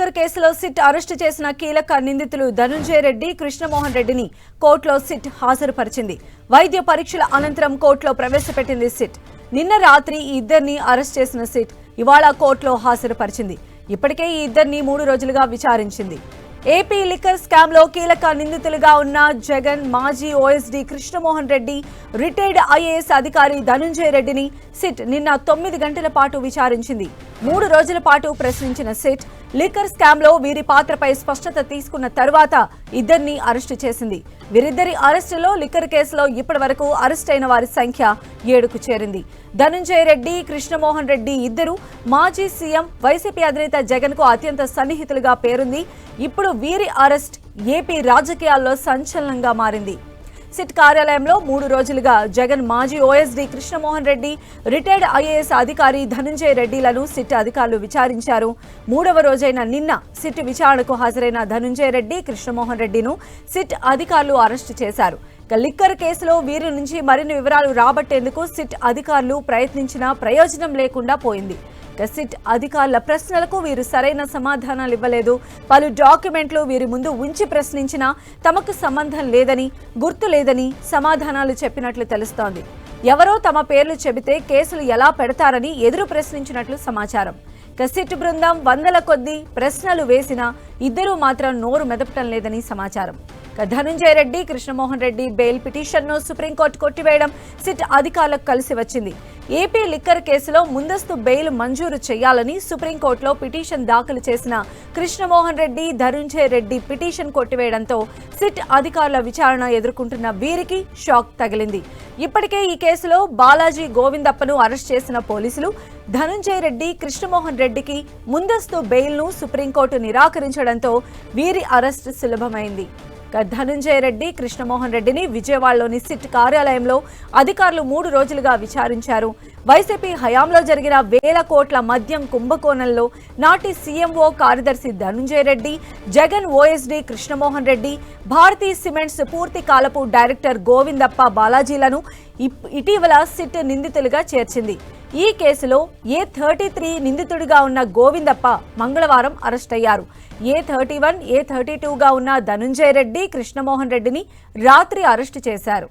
Liquor కేసులో SIT arrest చేసిన కీలక నిందితులు ధనుంజయ రెడ్డి కృష్ణమోహన్ రెడ్డిని కోర్టులో సిట్ హాజరుపరిచింది. వైద్య పరీక్షల అనంతరం కోర్టులో ప్రవేశపెట్టింది సిట్. నిన్న రాత్రి ఈ ఇద్దరిని అరెస్ట్ చేసిన సిట్ ఇవాళ కోర్టులో హాజరుపరిచింది. ఇప్పటికే ఈ ఇద్దరిని మూడు రోజులుగా విచారించింది. ఏపీ లిక్కర్ స్కామ్లో కీలక నిందితులుగా ఉన్న జగన్ మాజీ OSD Krishnamohan Reddy retired IAS అధికారి ధనుంజయ రెడ్డిని సిట్ నిన్న తొమ్మిది గంటల పాటు విచారించింది. మూడు రోజుల పాటు ప్రశ్నించిన సిట్ లిక్కర్ స్కామ్లో వీరి పాత్రపై స్పష్టత తీసుకున్న తర్వాత ఇద్దరిని అరెస్టు చేసింది. వీరిద్దరి అరెస్టులో లిక్కర్ కేసులో ఇప్పటి వరకు అరెస్ట్ అయిన వారి సంఖ్య ఏడుకు చేరింది. ధనుంజయ రెడ్డి కృష్ణమోహన్ రెడ్డి ఇద్దరు మాజీ సీఎం వైసీపీ అధినేత జగన్కు అత్యంత సన్నిహితులుగా పేరుంది. ఇప్పుడు వీరి అరెస్ట్ ఏపీ రాజకీయాల్లో సంచలనంగా మారింది. సిట్ కార్యాలయంలో మూడు రోజులుగా జగన్ మాజీ OSD Krishnamohan Reddy retired IAS అధికారి ధనంజయ రెడ్డిలను సిట్ అధికారులు విచారించారు. మూడవ రోజైన నిన్న సిట్ విచారణకు హాజరైన ధనంజయ రెడ్డి కృష్ణమోహన్ రెడ్డిను సిట్ అధికారులు అరెస్టు చేశారు. లిక్కర్ కేసులో వీరి నుంచి మరిన్ని వివరాలు రాబట్టేందుకు సిట్ అధికారులు ప్రయత్నించినా ప్రయోజనం లేకుండా పోయింది. సిట్ అధికారుల ప్రశ్నలకు వీరు సరైన సమాధానాలు ఇవ్వలేదు. పలు డాక్యుమెంట్లు వీరి ముందు ఉంచి ప్రశ్నించినా తమకు సంబంధం లేదని గుర్తు లేదని సమాధానాలు చెప్పినట్లు తెలుస్తోంది. ఎవరో తమ పేర్లు చెబితే కేసులు ఎలా పెడతారని ఎదురు ప్రశ్నించినట్లు సమాచారం. కసిట్ బృందం వందల కొద్దీ ప్రశ్నలు వేసినా ఇద్దరూ మాత్రం నోరు మెదపటం లేదని సమాచారం. ధనుంజయ రెడ్డి కృష్ణమోహన్ రెడ్డి బెయిల్ పిటిషన్ను సుప్రీంకోర్టు కొట్టివేయడం సిట్ అధికారులకు కలిసి వచ్చింది. ఏపీ లిక్కర్ కేసులో ముందస్తు బెయిల్ మంజూరు చేయాలని సుప్రీంకోర్టులో పిటిషన్ దాఖలు చేసిన కృష్ణమోహన్ రెడ్డి ధనుంజయ రెడ్డి పిటిషన్ కొట్టివేయడంతో సిట్ అధికారుల విచారణ ఎదుర్కొంటున్న వీరికి షాక్ తగిలింది. ఇప్పటికే ఈ కేసులో బాలాజీ గోవిందప్పను అరెస్ట్ చేసిన పోలీసులు ధనుంజయ రెడ్డి కృష్ణమోహన్ రెడ్డికి ముందస్తు బెయిల్ను సుప్రీంకోర్టు నిరాకరించడంతో వీరి అరెస్ట్ సులభమైంది. ధనుంజయ రెడ్డి కృష్ణమోహన్ రెడ్డిని విజయవాడలోని సిట్ కార్యాలయంలో అధికారులు మూడు రోజులుగా విచారించారు. వైసీపీ హయాంలో జరిగిన వేల కోట్ల మద్యం కుంభకోణంలో నాటి సీఎంఓ కార్యదర్శి ధనుంజయ రెడ్డి జగన్ ఓఎస్డీ కృష్ణమోహన్ రెడ్డి భారతీ సిమెంట్స్ పూర్తి కాలపు డైరెక్టర్ గోవిందప్ప బాలాజీలను ఇటీవల సిట్ నిందితులుగా చేర్చింది. ఈ కేసులో ఏ థర్టీ త్రీ నిందితుడిగా ఉన్న గోవిందప్ప మంగళవారం అరెస్ట్ అయ్యారు. A thirty one A thirty టూగా ఉన్న ధనుంజయ రెడ్డి కృష్ణమోహన్ రెడ్డిని రాత్రి అరెస్టు చేశారు.